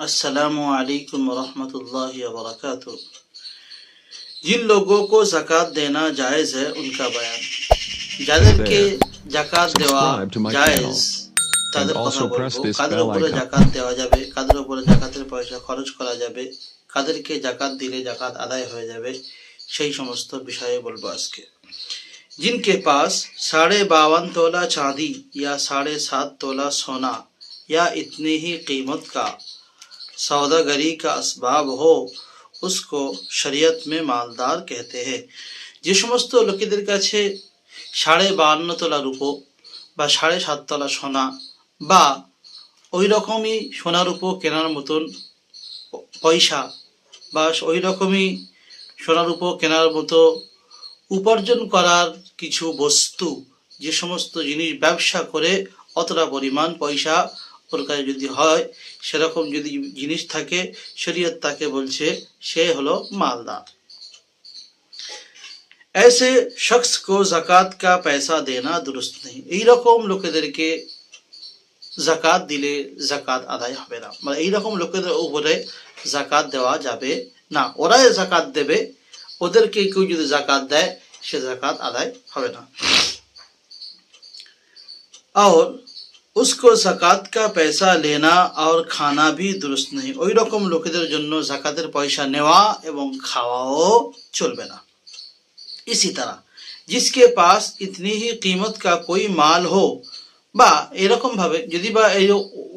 असलकम वरहमतुल्लाहि वबरकातुह जिन लोगों को जक़ात देना जायज़ है उनका बयान যাদেরকে জাকাত দেওয়া Subscribe to my জায়েজ channel তাদের and কথা also press বলবো this কাদের bell উপরে icon. জাকাত দেওয়া যাবে কাদের উপরে জাকাতের পয়সা খরচ করা যাবে কাদেরকে জাকাত দিলে জাকাত আদায় হয়ে যাবে সেই সমস্ত বিষয়ে বলবো আজকে जिनके पास साढ़े बावन तोला चांदी या साढ़े सात तोला सोना या इतनी ही कीमत का सौदागरी का असबाब हो उसको शरीयत में मालदार कहते हैं যে সমস্ত লোকেদের কাছে সাড়ে বাহান্ন তোলা রূপো বা সাড়ে সাত তলা সোনা বা ওই রকমই সোনার রূপো কেনার মতন পয়সা বা ওই রকমই সোনার রূপো কেনার মতো উপার্জন করার কিছু বস্তু যে সমস্ত জিনিস ব্যবসা করে অতটা পরিমাণ পয়সা ওর কাছে যদি হয় সেরকম যদি জিনিস থাকে শরীয়ত তাকে বলছে সে হলো মালদার ऐसे शख्स को জাকাত का पैसा देना दुरुस्त नहीं এই রকম লোকেদেরকে জাকাত দিলে জাকাত আদায় হবে না মানে এই রকম লোকেদের উপরে জাকাত দেওয়া যাবে না ওরাই জাকাত দেবে ওদেরকে কেউ যদি জাকাত দেয় সে জাকাত আদায় হবে না और उसको জাকাত का पैसा लेना और खाना भी दुरुस्त नहीं ওই রকম লোকেদের জন্য জাকাতের পয়সা নেওয়া এবং খাওয়াও চলবে না इसी तरह जिसके पास इतनी ही कीमत का कोई माल हो বা এরকম ভাবে যদি বা এই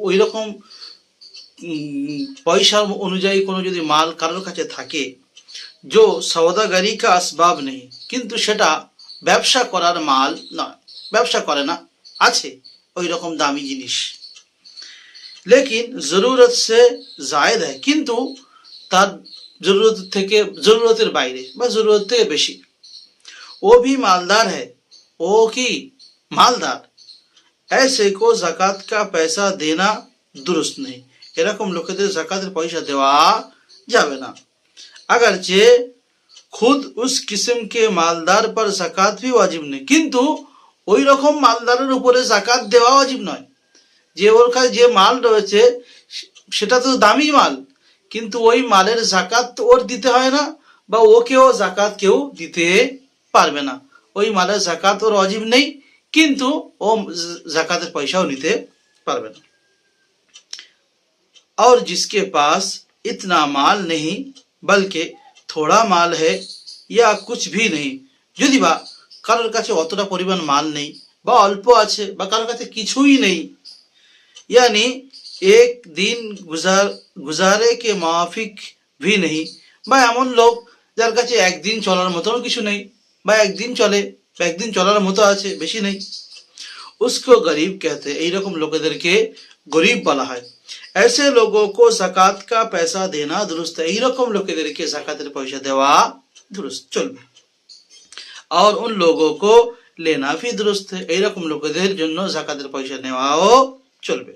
ওই রকম উম, পয়সা অনুযায়ী কোনো যদি মাল কারোর কাছে থাকে जो সৌদাগারি কা আসবাব নেই কিন্তু সেটা ব্যবসা করার মাল নয় ব্যবসা করে না আছে ওই রকম দামি জিনিস লেকিন জরুরত সে জায়দ হয় কিন্তু তার জরুরত থেকে জরুরতের বাইরে বা জরুরত থেকে বেশি ও भी मालदार है ও কি মালদার ऐसे को জাকাত का पैसा देना दुरुस्त नहीं এরকম লোকেদের জাকাতের পয়সা দেওয়া যাবে না अगरचे खुद उस किस्म के मालदार पर জাকাত भी ওয়াজিব নেই কিন্তু ওই রকম মালদারের উপরে জাকাত দেওয়া ওয়াজিব নয় যে ওর কাছে যে মাল রয়েছে সে- সেটা তো দামি মাল কিন্তু ওই মালের জাকাত তো ওর দিতে হয় না বা ওকেও জাকাত কেউ দিতে পারবে না ওই মালের জাকাত ওর অজীব নেই কিন্তু ও জ- জাকাতের পয়সাও নিতে পারবে না और जिसके पास इतना माल नहीं बल्कि थोड़ा माल है या कुछ भी नहीं যদি বা কারোর কাছে অতটা পরিমাণ মাল নেই বা অল্প আছে বা কারোর কাছে কিছুই নেই यानी एक दिन गुजार गुजारे के माफिक भी नहीं বা এমন লোক যার কাছে একদিন চলার মতন কিছু নেই বা একদিন চলে বা একদিন চলার মতো আছে বেশি নেই उसको गरीब कहते हैं এইরকম লোকেদেরকে গরিব বলা হয় ऐसे लोगों को জাকাত का पैसा देना दुरुस्त है এইরকম লোকেদেরকে জাকাতের পয়সা দেওয়া দুরুস্ত চলবে और उन लोगों को लेना भी दुरुस्त है এইরকম লোকেদের জন্য জাকাতের পয়সা নেওয়াও চলবে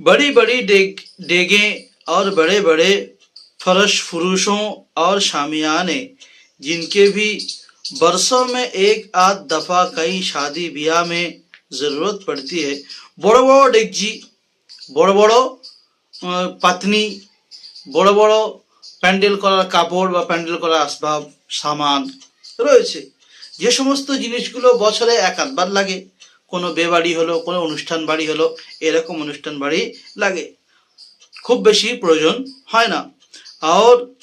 बड़ी बड़ी डेग डेगे और बड़े बड़े फरश फुरुशों और शामियाने जिनके भी बरसों में एक आध दफा कई शादी ब्याह में जरूरत पड़ती है বড় বড় ডেকজি বড় বড় আহ, পাতনি বড় বড় প্যান্ডেল করার কাপড় বা প্যান্ডেল করার আসবাব, সামান রয়েছে। যে সমস্ত জিনিসগুলো বছরে এক আধবার লাগে, কোনো বিয়ে বাড়ি হলো, কোনো অনুষ্ঠান বাড়ি হলো, এরকম অনুষ্ঠান বাড়ি লাগে। খুব বেশি প্রয়োজন হয় না। আর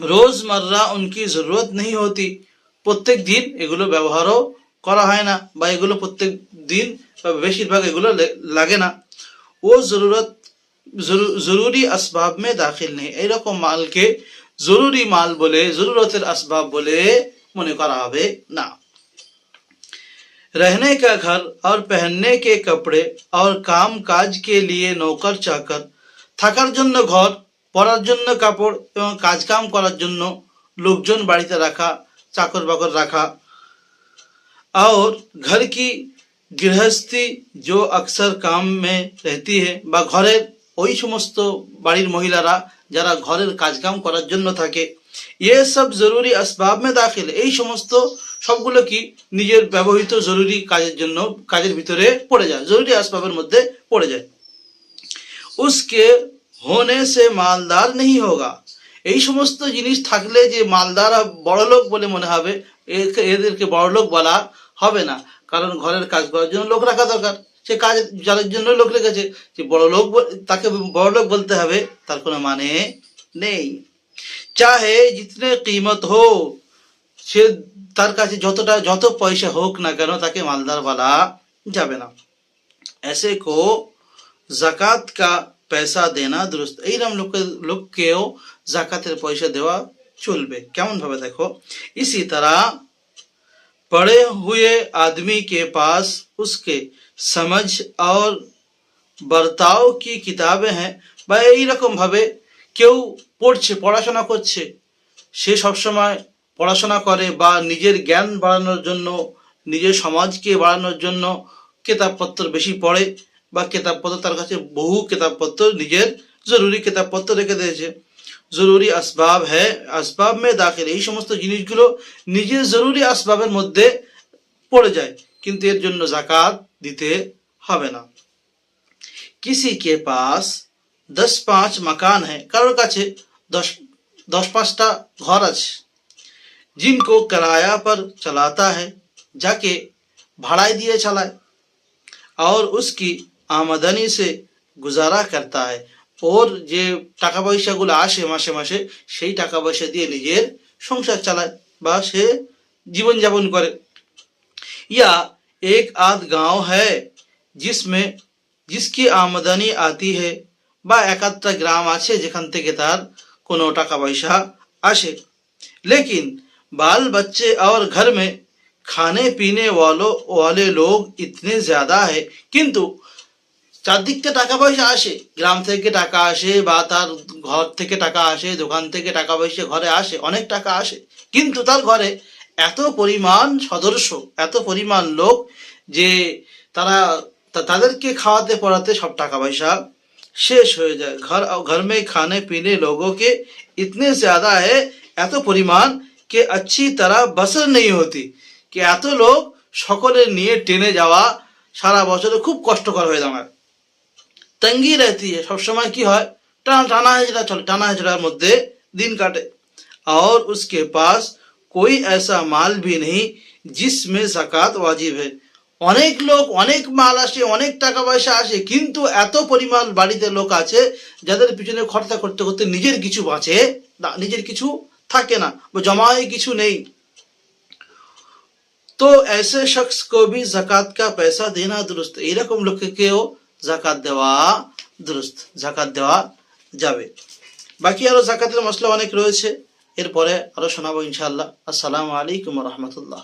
রোজমার্রা উনকি জরুরত নেই হতি। প্রত্যেক দিন এগুলো ব্যবহারও করা হয় না, বা এগুলো প্রত্যেক দিন বেশিরভাগ এগুলো লাগে না। ও জরুরত জরু- জরুরি আসবাব মে দাখিল নেই এইরকম মালকে জরুরি মাল বলে জরুরতের আসবাব বলে মনে করা হবে না रहने का घर और पहनने के कपड़े और काम काज के लिए नौकर चाकर থাকার জন্য ঘর পরার জন্য কাপড় এবং কাজ কাম করার জন্য লোকজন বাড়িতে রাখা চাকর বাকর রাখা और घर की গৃহস্থী जो अक्सर काम में रहती है বা ঘরের ওই ওই সমস্ত বাড়ির মহিলারা যারা ঘরের কাজকাম করার জন্য থাকে, এ সব জরুরি আসবাব মে দাখিল। এই সমস্ত সবগুলো কি নিজের ব্যবহৃত জরুরি কাজের জন্য, কাজের ভিতরে পড়ে যায়, জরুরি আসবাবের মধ্যে পড়ে যায়। উসকে হনে সে মালদার নেই হোগা। এই সমস্ত জিনিস থাকলে যে মালদারা বড়লোক বলে মনে হবে এদেরকে বড়লোক বলা হবে না, কারণ ঘরের কাজ করার জন্য লোক রাখা দরকার। সে কাজ যাদের জন্য লোক রেখেছে যে বড় লোক বল- তাকে বড় লোক বলতে হবে তার কোনো মানে নেই চাহে জিতনে কিমত হো সে তার কাছে যতটা যত পয়সা হোক না কেন তাকে মালদার বলা যাবে না ऐसे को জাকাত का पैसा देना दुरुस्त এইরকম লোকে লোককেও জাকাতের পয়সা দেওয়া চলবে কেমন ভাবে দেখো इसी तरह पढ़े हुए आदमी के पास उसके সমাজ আর বর্তাও কি কিতাবে হ্যাঁ বা এইরকমভাবে কেউ পড়ছে পড়াশোনা করছে? সে সবসময় পড়াশোনা করে বা নিজের জ্ঞান বাড়ানোর জন্য, নিজের সমাজকে বাড়ানোর জন্য কেতাবপত্র বেশি পড়ে বা কেতাবপত্র তার কাছে বহু কেতাবপত্র, নিজের জরুরি কেতাবপত্র রেখে দিয়েছে। জরুরি আসবাব হ্যাঁ আসবাব মে দাখিল এই সমস্ত জিনিসগুলো নিজের জরুরি আসবাবের মধ্যে পড়ে যায়। কিন্তু এর জন্য জাকাত দিতে হবে না किसी के पास दस पाँच मकान है কারোর কাছে দশ দশ পাঁচটা ঘর আছে जिनको किराया पर चलाता है যাকে ভাড়ায় দিয়ে চালায় और उसकी आमदनी से गुजारा करता है ওর যে টাকা পয়সাগুলো আসে মাসে মাসে সেই টাকা পয়সা দিয়ে নিজের সংসার চালায় বা সে জীবনযাপন করে या एक आध गांव है जिसमें जिसकी आमदनी आती है বা একাধটা গ্রাম আছে যেখান থেকে তার কোনো টাকা পয়সা আসে लेकिन बाल बच्चे और घर में खाने पीने वालों वाले लोग इतने ज्यादा है কিন্তু চারদিকটা টাকা পয়সা আসে গ্রাম থেকে টাকা আসে বা তার ঘর থেকে টাকা আসে দোকান থেকে টাকা পয়সা ঘরে আসে অনেক টাকা আসে কিন্তু তার ঘরে এত পরিমাণ সদস্য এত পরিমাণ লোক যে তারা তা- তাদেরকে খাওয়াতে পড়াতে সব টাকা পয়সা শেষ হয়ে যায় ঘর घर में खाने पीने लोगों के इतने ज्यादा है এত পরিমাণ কে अच्छी तरह बसर नहीं होती কি এত লোক সকলে নিয়ে টেনে যাওয়া সারা বছরে খুব কষ্টকর হয়ে দাঁড়ায় তঙ্গি रहती है সবসময় কি হয় টানা টানা হেজড়া চলে টানা হেজড়ার মধ্যে দিন কাটে और उसके पास कोई ऐसा माल भी नहीं जिसमें জাকাত ওয়াজিব है অনেক লোক অনেক মাল আসে অনেক টাকা পয়সা আসে কিন্তু এত পরিমাণ বাড়িতে লোক আছে যাদের পিছনে খরচা করতে করতে নিজের কিছু বাঁচে না নিজের কিছু থাকে না বা জমায় কিছু নেই তো ऐसे शख्स को भी জাকাত का पैसा देना दुरुस्त এরকম লোককেও জাকাত দেওয়া দুরুস্ত জাকাত দেওয়া যাবে বাকি আরো জাকাতের মশলা অনেক রয়েছে এরপরে আরও শোনাবো ইনশাআল্লাহ। আসসালামু আলাইকুম রহমতুল্লাহ।